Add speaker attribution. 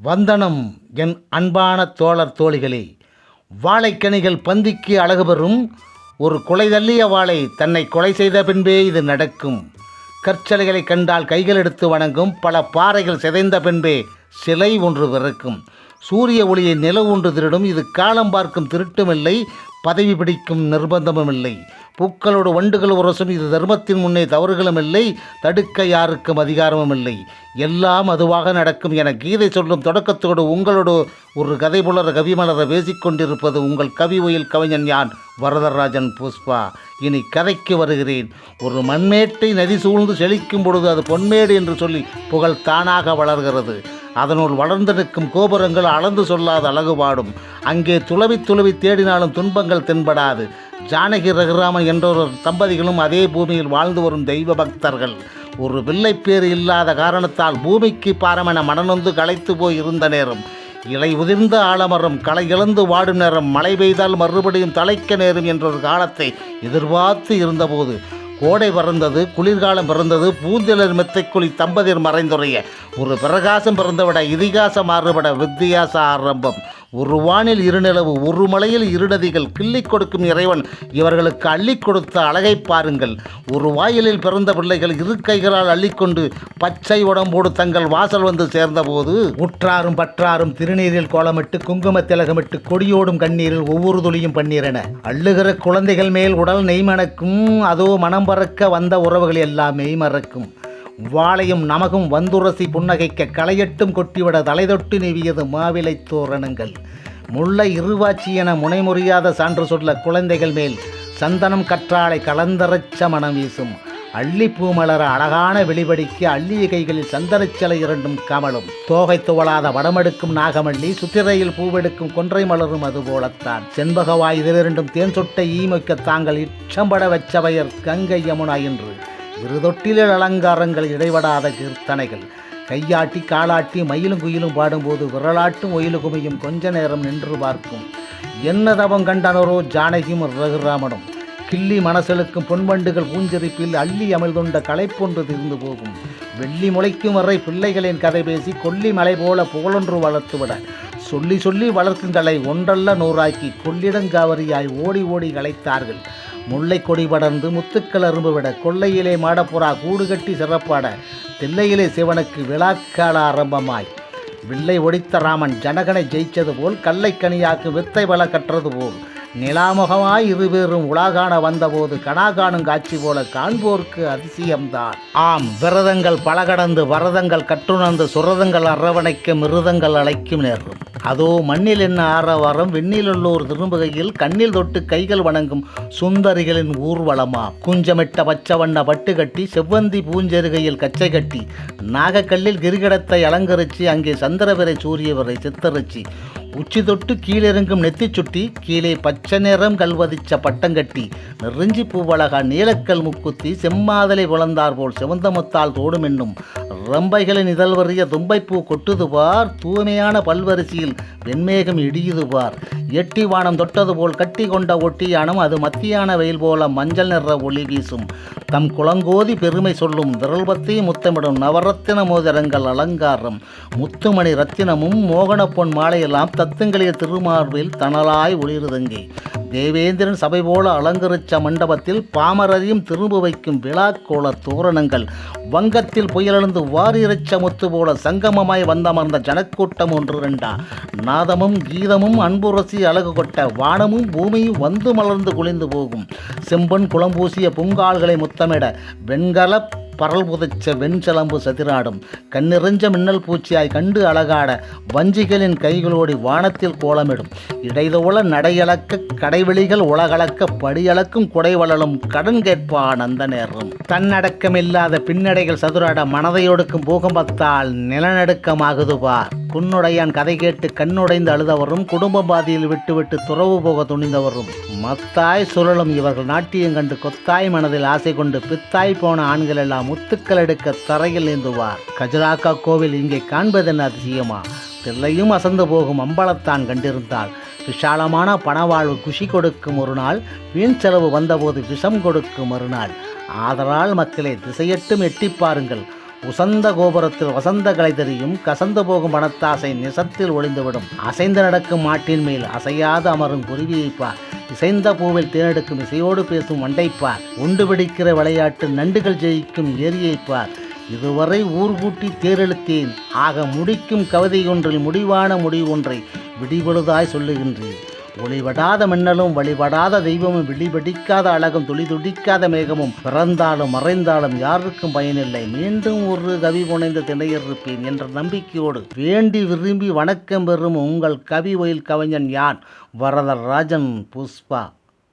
Speaker 1: வந்தனம் என் அன்பான தோழர் தோழிகளே வாழைக்கனிகள் பந்திக்கு அழகு பெறும் ஒரு கொலை தள்ளிய வாளை தன்னை கொலை செய்த பின்பே இது நடக்கும். கற்சலைகளை கண்டால் கைகள் எடுத்து வணங்கும் பல பாறைகள் சிதைந்த பின்பே சிலை ஒன்று பிறக்கும். சூரிய ஒளியை நில ஒன்று திருடும் இது காலம் பார்க்கும் திருட்டுமில்லை பதவி பிடிக்கும் நிர்பந்தமும் இல்லை பூக்களோட வண்டுகள் உரசும் இது தர்மத்தின் முன்னே தவறுகளும் இல்லை தடுக்க யாருக்கும் அதிகாரமும் இல்லை. எல்லாம் அதுவாக நடக்கும் என கீதை சொல்லும் தொடக்கத்தோடு உங்களோடு ஒரு கதை புலர கவிமலர பேசிக்கொண்டிருப்பது உங்கள் கவி ஒயில் கவிஞன் யான் வரதராஜன் புஷ்பா. இனி கதைக்கு வருகிறேன். ஒரு மண்மேட்டை நதி சூழ்ந்து செழிக்கும் பொழுது அது பொன்மேடு என்று சொல்லி புகழ் தானாக வளர்கிறது. அதனுள் வளர்ந்து நிற்கும் கோபுரங்கள் அளந்து சொல்லாத அழகு பாடும். அங்கே துளவி துளவி தேடினாலும் துன்பங்கள் தென்படாது. ஜானகி ரகுராமன் என்றொரு தம்பதிகளும் அதே பூமியில் வாழ்ந்து வரும் தெய்வ பக்தர்கள். ஒரு பிள்ளைப்பேறு இல்லாத காரணத்தால் பூமிக்கு பாரமென மனநொந்து களைத்து போய் இருந்த நேரம். இலை உதிர்ந்த ஆலமரம் களை இழந்து வாடும் நேரம் மழை பெய்தால் மறுபடியும் தலைக்க நேரும் என்றொரு காலத்தை எதிர்பார்த்து இருந்தபோது. கோடை பிறந்தது குளிர்காலம் பிறந்தது பூஞ்சலர் மெத்தைக்குழி தம்பதியர் மறைந்துரைய ஒரு பிரகாசம் பிறந்தவிட இதிகாசம் மாறுபட வித்தியாச ஆரம்பம். ஒரு வானில் இருநிலவு ஒரு மலையில் இருநதிகள் கிள்ளி கொடுக்கும் இறைவன் இவர்களுக்கு அள்ளி கொடுத்த அழகை பாருங்கள். ஒரு வாயிலில் பிறந்த பிள்ளைகள் இரு கைகளால் அள்ளிக்கொண்டு பச்சை உடம்போடு தங்கள் வாசல் வந்து சேர்ந்தபோது உற்றாரும் பற்றாரும் திருநீரில் கோலமிட்டு குங்கும திலகமிட்டு கொடியோடும் கண்ணீரில் ஒவ்வொரு துளியும் பன்னீரென. அள்ளுகிற குழந்தைகள் மேல் உடல் நெய்மணக்கும் அதோ மனம் பறக்க வந்த உறவுகள் எல்லாம் மெய்மறக்கும் வாளையும் நமகும் வந்துரசி புன்னகைக்க களையட்டும் கொட்டிவிட தலைதொட்டு நெவியது மாவிலை தோரணங்கள். முல்லை இருவாச்சி என முனைமுறியாத சான்று சொல்ல குழந்தைகள் மேல் சந்தனம் கற்றாழை கலந்தரச்ச மனம் வீசும். அள்ளிப்பூ மலர அழகான வெளிபடிக்கு அள்ளிய கைகளில் சந்தனச்சிலை இரண்டும் கமலும் தோகை துவளாத வடமெடுக்கும் நாகமல்லி சுத்திரையில் பூவெடுக்கும் கொன்றை மலரும் அதுபோலத்தான். செண்பகவாய் இதிலிரண்டும் தேன் சொட்டை ஈமொக்க தாங்கள் இச்சம்பட வச்சவையர் கங்கை யமுனா என்று. இரு தொட்டிலில் அலங்காரங்கள் இடைபடாத கீர்த்தனைகள். கையாட்டி காலாட்டி மயிலும் குயிலும் பாடும்போது விரலாட்டும் ஒயிலு குமையும் கொஞ்ச நேரம் நின்று பார்க்கும். என்ன தவம் கண்டனரோ ஜானகியும் ரகுராமனும். கிள்ளி மனசெலுக்கும் பொன்வண்டுகள் பூஞ்செறிப்பில் அள்ளி அமிழ்துண்ட களைப்பொன்று தீர்ந்து போகும். வெள்ளி முளைக்கும் வரை பிள்ளைகளின் கதை பேசி கொல்லி மலை போல புகழொன்று வளர்த்துவிட. சொல்லி சொல்லி வளர்க்குங்களை ஒன்றல்ல நூறாக்கி கொள்ளிடங்காவரியாய் ஓடி ஓடி களைத்தார்கள். முல்லை கொடி படர்ந்து முத்துக்கள் அரும்பு விட கொள்ளையிலே மாடப்புறா கூடு கட்டி சிறப்பாட தில்லையிலே சிவனுக்கு விழாக்கால ஆரம்பமாய். வில்லை ஒடித்த ராமன் ஜனகனை ஜெயிச்சது போல் கல்லைக்கனியாக்கு வித்தை வள கற்றது போல். நிலாமுகமாய் இருவேறும் உலாகாண வந்தபோது கனா காணும் காட்சி போல காண்போர்க்கு அதிசயம்தான். ஆம் விரதங்கள் பலகடந்து வரதங்கள் கட்டுணர்ந்து சுரதங்கள் அரவணைக்கும் மிருதங்கள் அழைக்கும் நேரும் அதோ மண்ணில் என்ன ஆரவாரம்? வெண்ணிலுள்ளோர் திரும்புகையில் கண்ணில் தொட்டு கைகள் வணங்கும் சுந்தரிகளின் ஊர்வலமா? குஞ்சமிட்ட பச்சை வண்ண பட்டு கட்டி செவ்வந்தி பூஞ்செருகையில் கச்சை கட்டி நாகக்கல்லில் கிரிகடத்தை அலங்கரிச்சு அங்கே சந்திரவரை சூரியவரை சித்தரிச்சு உச்சி தொட்டு கீழிறங்கும் நெத்தி சுட்டி கீழே பச்சை நிறம் கல்வதிச்ச பட்டங்கட்டி நெருஞ்சி பூவழகா நீலக்கல் முக்குத்தி செம்மாதலை புலந்தார் போல் செவந்தமுத்தால் முத்தால் தோடும் என்னும் ரம்பைகளின் இதழ்வறிய தும்பைப்பூ கொட்டுது பார் தூய்மையான பல்வரிசையில் வெண்மேகம் இடியுது பார் எட்டி வானம் தொட்டது போல் கட்டி கொண்ட ஒட்டியானம் அது மத்தியான வெயில் போல மஞ்சள் நிற ஒளி வீசும். தம் குளங்கோதி பெருமை சொல்லும் விரல்பத்தி முத்தமிடும் நவரத்தின மோதிரங்கள் அலங்காரம். முத்துமணி ரத்தினமும் மோகன பொன் மாலையெல்லாம் தத்துங்களிய திருமார்பில் தணலாய் ஒளிருதங்கி. தேவேந்திரன் சபை போல அலங்கரிச்ச மண்டபத்தில் பாமரரையும் திரும்ப வைக்கும் விழாக்கோள தோரணங்கள். வங்கத்தில் புயலெழுந்து வாரிரச்ச முத்து போல சங்கமமாய் வந்தமர்ந்த ஜனக்கூட்டம் ஒன்று ரெண்டா. நாதமும் கீதமும் அன்புரசி அழகு கொட்ட வானமும் பூமியும் வந்து மலர்ந்து குளிந்து போகும். செம்பன் குளம்பூசிய பூங்கால்களை முத்தமிட வெண்கல பரல் புதைச்ச வெண்சலம்பு சதிராடும் கண்ணிறைஞ்ச மின்னல் பூச்சியாய் கண்டு அழகாட வஞ்சிகளின் கைகளோடி வானத்தில் கோலமிடும். இடைதோள நடையளக்க கடைவெளிகள் உலகளக்க படியளக்கும் குடைவளலும் கடன் கேட்பான் அந்த நேரம் தன்னடக்கமில்லாத பின்னடைகள் சதுராட மனதை ஒடுக்கும் பூகம்பத்தால் நிலநடுக்கமாகுது பார் புன்னுடையான் கதை கேட்டு கண்ணுடைந்து அழுதவரும் குடும்ப பாதியில் விட்டுவிட்டு துறவு போக துணிந்தவரும். மத்தாய் சுழலும் இவர்கள் நாட்டியம் கண்டு கொத்தாய் மனதில் ஆசை கொண்டு பித்தாய் போன ஆண்கள் எல்லாம் முத்துக்கள் எடுக்க தரையில் நீந்துவார் கஜராக்கா கோவில் இங்கே காண்பதென்ன அதிசயமா? தில்லையும் அசந்து போகும் அம்பலத்தான் கண்டிருந்தால் விஷாலமான பணவாழ்வு குஷி கொடுக்கும் ஒரு நாள் வீண் செலவு வந்தபோது விஷம் கொடுக்கும் மறுநாள். ஆதலால் மக்களை திசையட்டும் எட்டிப் பாருங்கள். உசந்த கோபுரத்தில் வசந்த கலை தெரியும் கசந்து போகும் பணத்தாசை நிசத்தில் ஒளிந்துவிடும். அசைந்து நடக்கும் மாட்டின் மேல் அசையாது அமரும் குருவியைப்பார் இசைந்த பூவில் தேனெடுக்கும் இசையோடு பேசும் வண்டைப்பார் உண்டு பிடிக்கிற விளையாட்டு நண்டுகள் ஜெயிக்கும் ஏரியைப்பார் இதுவரை ஊர் கூட்டி தேரெழுத்தேன். ஆக முடிக்கும் கவிதை ஒன்றில் முடிவான முடிவு ஒன்றை விடிபொழுதாய் சொல்லுகின்றேன். ஒளிபடாத மின்னலும் வழிபடாத தெய்வமும் விழிபடிக்காத அழகும் துளி துடிக்காத மேகமும் பிறந்தாலும் மறைந்தாலும் யாருக்கும் பயனில்லை. மீண்டும் ஒரு கவி புனைந்த திணையிருப்பேன் என்ற நம்பிக்கையோடு வேண்டி விரும்பி வணக்கம் பெறும் உங்கள் கவி ஒயில் கவிஞன் யான் வரதராஜன் புஷ்பா.